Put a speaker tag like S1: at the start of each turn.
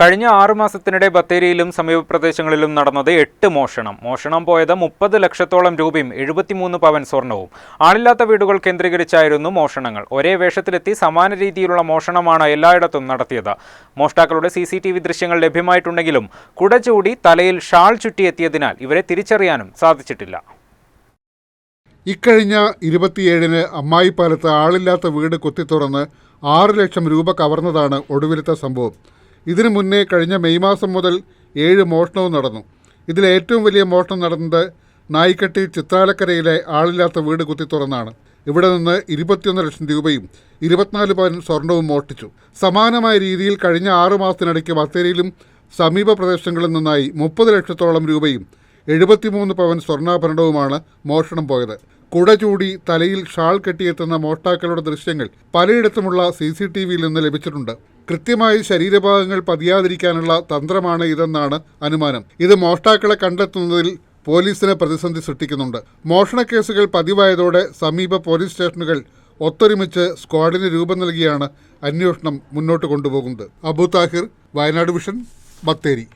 S1: കഴിഞ്ഞ ആറു മാസത്തിനിടെ ബത്തേരിയിലും സമീപ പ്രദേശങ്ങളിലും നടന്നത് എട്ട് മോഷണം. മോഷണം പോയത് മുപ്പത് ലക്ഷത്തോളം രൂപയും എഴുപത്തിമൂന്ന് പവൻ സ്വർണവും. ആളില്ലാത്ത വീടുകൾ കേന്ദ്രീകരിച്ചായിരുന്നു മോഷണങ്ങൾ. ഒരേ വേഷത്തിലെത്തി സമാന രീതിയിലുള്ള മോഷണമാണ് എല്ലായിടത്തും നടത്തിയത്. മോഷ്ടാക്കളുടെ സി ദൃശ്യങ്ങൾ ലഭ്യമായിട്ടുണ്ടെങ്കിലും കുട ചൂടി തലയിൽ ഷാൾ ചുറ്റിയെത്തിയതിനാൽ ഇവരെ തിരിച്ചറിയാനും സാധിച്ചിട്ടില്ല.
S2: ഇക്കഴിഞ്ഞ ഇരുപത്തിയേഴിന് അമ്മായിപ്പാലത്ത് ആളില്ലാത്ത വീട് കുത്തിത്തുറന്ന് ആറ് ലക്ഷം രൂപ കവർന്നതാണ് ഒടുവിലത്തെ സംഭവം. ഇതിനു മുന്നേ കഴിഞ്ഞ മെയ് മാസം മുതൽ ഏഴ് മോഷണവും നടന്നു. ഇതിൽ ഏറ്റവും വലിയ മോഷണം നടന്നത് നായിക്കട്ടി ചിത്രാലക്കരയിലെ ആളില്ലാത്ത വീട് കുത്തി തുറന്നാണ്. ഇവിടെ നിന്ന് ഇരുപത്തിയൊന്ന് ലക്ഷം രൂപയും ഇരുപത്തിനാല് പവൻ സ്വർണവും മോഷ്ടിച്ചു. സമാനമായ രീതിയിൽ കഴിഞ്ഞ ആറു മാസത്തിനിടയ്ക്ക് ബത്തേരിയിലും സമീപ പ്രദേശങ്ങളിൽ നിന്നായി മുപ്പത് ലക്ഷത്തോളം രൂപയും എഴുപത്തിമൂന്ന് പവൻ സ്വർണാഭരണവുമാണ് മോഷണം പോയത്. കുട ചൂടി തലയിൽ ഷാൾ കെട്ടിയെത്തുന്ന മോഷ്ടാക്കളുടെ ദൃശ്യങ്ങൾ പലയിടത്തുമുള്ള സി സി ടി വിയിൽ നിന്ന് ലഭിച്ചിട്ടുണ്ട്. കൃത്യമായി ശരീരഭാഗങ്ങൾ പതിയാതിരിക്കാനുള്ള തന്ത്രമാണ് ഇതെന്നാണ് അനുമാനം. ഇത് മോഷ്ടാക്കളെ കണ്ടെത്തുന്നതിൽ പോലീസിന് പ്രതിസന്ധി സൃഷ്ടിക്കുന്നുണ്ട്. മോഷണ കേസുകൾ പതിവായതോടെ സമീപ പോലീസ് സ്റ്റേഷനുകൾ ഒത്തൊരുമിച്ച് സ്ക്വാഡിന് രൂപം നൽകിയാണ് അന്വേഷണം മുന്നോട്ട് കൊണ്ടുപോകുന്നത്. അബു താഹിർ വയനാട് വിഷൻ ബത്തേരി.